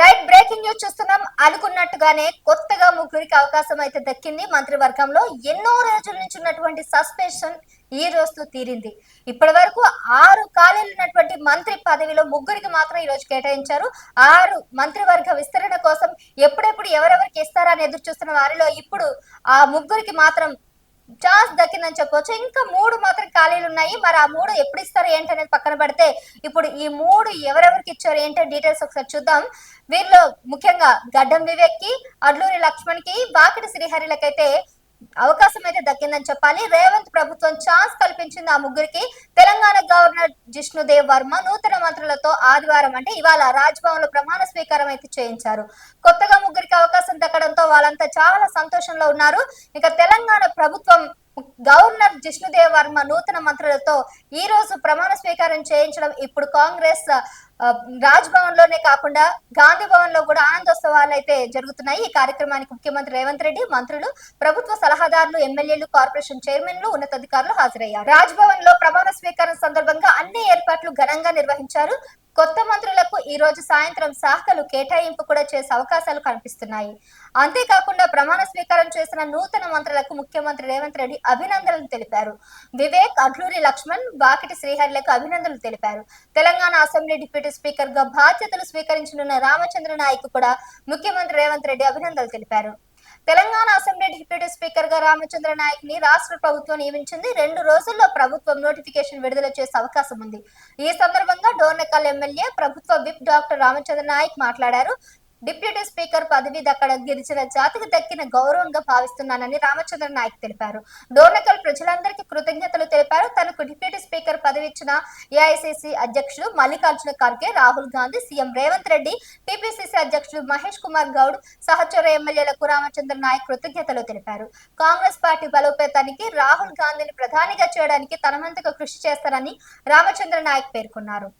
Right breaking news చూస్తున్నాం. అనుకున్నట్టుగానే కొత్తగా ముగ్గురికి అవకాశం అయితే దక్కింది. మంత్రివర్గంలో ఎన్నో రోజుల నుంచి ఉన్నటువంటి సస్పెన్షన్ ఈ రోజుతో తీరింది. ఇప్పటి వరకు ఆరు ఖాళీలు ఉన్నటువంటి మంత్రి పదవిలో ముగ్గురికి మాత్రం ఈ రోజు కేటాయించారు. ఆరు మంత్రివర్గ విస్తరణ కోసం ఎప్పుడెప్పుడు ఎవరెవరికి ఇస్తారని ఎదురు చూస్తున్న వారిలో ఇప్పుడు ఆ ముగ్గురికి మాత్రం ఛాన్స్ దక్కిందని చెప్పవచ్చు ఇంకా మూడు మాత్రం ఖాళీలు ఉన్నాయి. మరి ఆ మూడు ఎప్పుడు ఇస్తారు ఏంటి అనేది పక్కన పెడితే ఇప్పుడు ఈ మూడు ఎవరెవరికి ఇచ్చారు ఏంటో డీటెయిల్స్ ఒకసారి చూద్దాం. వీరిలో ముఖ్యంగా గడ్డం వివేక్కి అడ్లూరి లక్ష్మణ్కి బాకిడి శ్రీహరిలకైతే అవకాశం అయితే దక్కిందని చెప్పాలి. రేవంత్ ప్రభుత్వం ఛాన్స్ కల్పించింది ఆ ముగ్గురికి. తెలంగాణ గవర్నర్ జిష్ణుదేవ్ వర్మ నూతన మంత్రులతో ఆదివారం అంటే ఇవాళ రాజ్భవన్లో ప్రమాణ స్వీకారం అయితే చేయించారు. కొత్త ముగ్గురికి అవకాశం దక్కడంతో వాళ్ళంతా చాలా సంతోషంలో ఉన్నారు. ఇక తెలంగాణ ప్రభుత్వం గవర్నర్ జిష్ణుదేవ్ వర్మ నూతన మంత్రులతో ఈ రోజు ప్రమాణ స్వీకారం చేయించడం ఇప్పుడు కాంగ్రెస్ ఆ, రాజ్ భవన్లోనే కాకుండా గాంధీ భవన్లో కూడా ఆనందోత్సవాలు అయితే జరుగుతున్నాయి. ఈ కార్యక్రమానికి ముఖ్యమంత్రి రేవంత్ రెడ్డి మంత్రులు ప్రభుత్వ సలహాదారులు ఎమ్మెల్యేలు కార్పొరేషన్ చైర్మన్లు ఉన్నతాధికారులు హాజరయ్యారు. రాజ్ భవన్లో ప్రమాణ స్వీకారం సందర్భంగా అన్ని ఏర్పాట్లు ఘనంగా నిర్వహించారు. కొత్త మంత్రులకు ఈ రోజు సాయంత్రం శాఖలు కేటాయింపు కూడా చేసే అవకాశాలు కనిపిస్తున్నాయి. అంతేకాకుండా ప్రమాణ స్వీకారం చేసిన నూతన మంత్రులకు ముఖ్యమంత్రి రేవంత్ రెడ్డి అభినందనలు తెలిపారు. వివేక్ అడ్లూరి లక్ష్మణ్ వాకిటి శ్రీహరిలకు అభినందనలు తెలిపారు. తెలంగాణ అసెంబ్లీ డిప్యూటీ స్పీకర్గా బాధ్యతలు స్వీకరించనున్న రామచంద్ర నాయక్ కూడా ముఖ్యమంత్రి రేవంత్ రెడ్డి అభినందనలు తెలిపారు. తెలంగాణ అసెంబ్లీ డిప్యూటీ స్పీకర్గా రామచంద్ర నాయక్ని రాష్ట్ర ప్రభుత్వం నియమించింది. రెండు రోజుల్లో ప్రభుత్వం నోటిఫికేషన్ విడుదల చేసే అవకాశం ఉంది. ఈ సందర్భంగా డోర్నకల్ ఎమ్మెల్యే ప్రభుత్వ విప్ డాక్టర్ రామచంద్ర నాయక్ మాట్లాడారు. డిప్యూటీ స్పీకర్ పదవి దక్కడం గిరిజన జాతికి దక్కిన గౌరవంగా భావిస్తున్నానని రామచంద్ర నాయక్ తెలిపారు. డోర్నకల్ ప్రజలందరికీ కృతజ్ఞతలు తెలిపారు. తనకు డిప్యూటీ స్పీకర్ పదవి ఇచ్చిన ఏఐసిసి అధ్యక్షుడు మల్లికార్జున ఖర్గే రాహుల్ గాంధీ సీఎం రేవంత్ రెడ్డి టిపిసిసి అధ్యక్షుడు మహేష్ కుమార్ గౌడ్ సహచర ఎమ్మెల్యేలకు రామచంద్ర నాయక్ కృతజ్ఞతలు తెలిపారు. కాంగ్రెస్ పార్టీ బలోపేతానికి రాహుల్ గాంధీని ప్రధానిగా చేయడానికి తనమంతగా కృషి చేస్తారని రామచంద్ర నాయక్ పేర్కొన్నారు.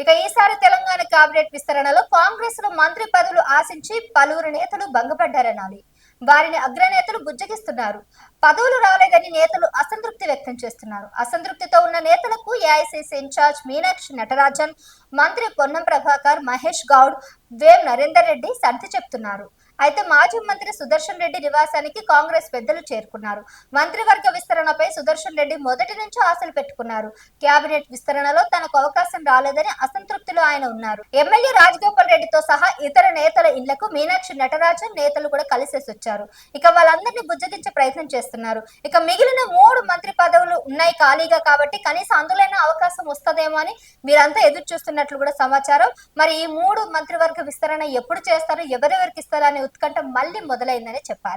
ఇక ఈసారి తెలంగాణ కేబినెట్ విస్తరణలో కాంగ్రెస్లో మంత్రి పదవులు ఆశించి పలువురు నేతలు భంగపడ్డారనాలి వారిని అగ్రనేతలు బుజ్జగిస్తున్నారు. పదవులు రాలేదని నేతలు అసంతృప్తి వ్యక్తం చేస్తున్నారు. అసంతృప్తితో ఉన్న నేతలకు ఏఐసిసి ఇన్ఛార్జ్ మీనాక్షి నటరాజన్ మంత్రి పొన్నం ప్రభాకర్ మహేష్ గౌడ్ వేం నరేందర్ రెడ్డి సర్ది చెప్తున్నారు. అయితే మాజీ మంత్రి సుదర్శన్ రెడ్డి నివాసానికి కాంగ్రెస్ పెద్దలు చేరుకున్నారు. మంత్రివర్గ విస్తరణపై సుదర్శన్ రెడ్డి మొదటి నుంచి ఆశలు పెట్టుకున్నారు. కేబినెట్ విస్తరణలో తనకు అవకాశం రాలేదని అసంతృప్తి అసంతృప్తిలో ఆయన ఉన్నారు. ఎమ్మెల్యే రాజగోపాల్ రెడ్డితో సహా ఇతర నేతల ఇళ్ళకు మీనాక్షి నటరాజన్ నేతలు కూడా కలిసేసి వచ్చారు. ఇక వాళ్ళందరినీ బుజ్జగించే ప్రయత్నం చేస్తున్నారు. ఇక మిగిలిన మూడు మంత్రి పదవులు ఉన్నాయి ఖాళీగా కాబట్టి కనీసం అందులోనే అవకాశం వస్తుందేమో అని మీరంతా ఎదురు చూస్తున్నట్లు కూడా సమాచారం. మరి ఈ మూడు మంత్రివర్గ విస్తరణ ఎప్పుడు చేస్తారు ఎవరెవరికి ఇస్తారు అనే ఉత్కంఠ మళ్ళీ మొదలైందని చెప్పాలి.